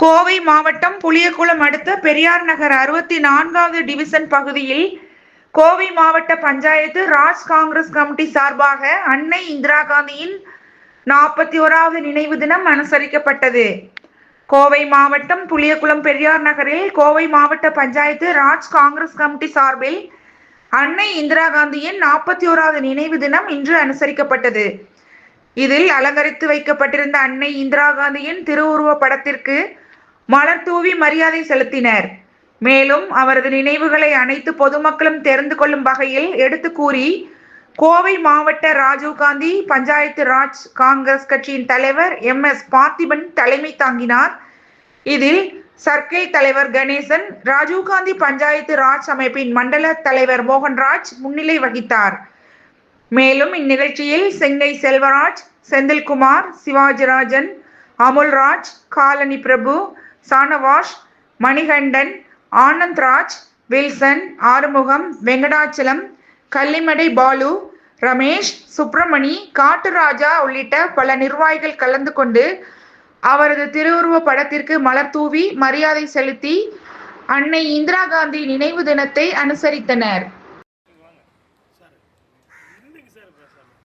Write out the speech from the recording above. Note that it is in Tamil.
கோவை மாவட்டம் புளியகுளம் அடுத்த பெரியார் நகர் அறுபத்தி நான்காவது டிவிசன் பகுதியில் கோவை மாவட்ட பஞ்சாயத்து ராஜ் காங்கிரஸ் கமிட்டி சார்பாக அன்னை இந்திரா காந்தியின் நாற்பத்தி ஓராவது நினைவு தினம் அனுசரிக்கப்பட்டது. கோவை மாவட்டம் புளியகுளம் பெரியார் நகரில் கோவை மாவட்ட பஞ்சாயத்து ராஜ் காங்கிரஸ் கமிட்டி சார்பில் அன்னை இந்திரா காந்தியின் நாற்பத்தி ஓராவது நினைவு தினம் இன்று அனுசரிக்கப்பட்டது. இதில் அலங்கரித்து வைக்கப்பட்டிருந்த அன்னை இந்திரா காந்தியின் திருவுருவ படத்திற்கு மலர் தூவி மரியாதை செலுத்தினர். மேலும் அவரது நினைவுகளை அனைத்து பொதுமக்களும் தெரிந்து கொள்ளும் வகையில் எடுத்து கூறி கோவை மாவட்ட ராஜீவ்காந்தி பஞ்சாயத்து ராஜ் காங்கிரஸ் கட்சியின் தலைவர் எம். எஸ். பார்த்திபன் தலைமை தாங்கினார். இதில் சர்க்கிள் தலைவர் கணேசன் ராஜீவ்காந்தி பஞ்சாயத்து ராஜ் அமைப்பின் மண்டல தலைவர் மோகன்ராஜ் முன்னிலை வகித்தார். மேலும் இந்நிகழ்ச்சியில் செங்கை செல்வராஜ் செந்தில்குமார் சிவாஜிராஜன் அமுல்ராஜ் காலனி பிரபு சானவாஷ் மணிகண்டன் ஆனந்த்ராஜ் வில்சன் ஆறுமுகம் வெங்கடாச்சலம் கள்ளிமடை பாலு ரமேஷ் சுப்பிரமணி காட்டுராஜா உள்ளிட்ட பல நிர்வாகிகள் கலந்து கொண்டு அவரது திருவுருவ படத்திற்கு மலர் தூவி மரியாதை செலுத்தி அன்னை இந்திரா காந்தி நினைவு தினத்தை அனுசரித்தனர்.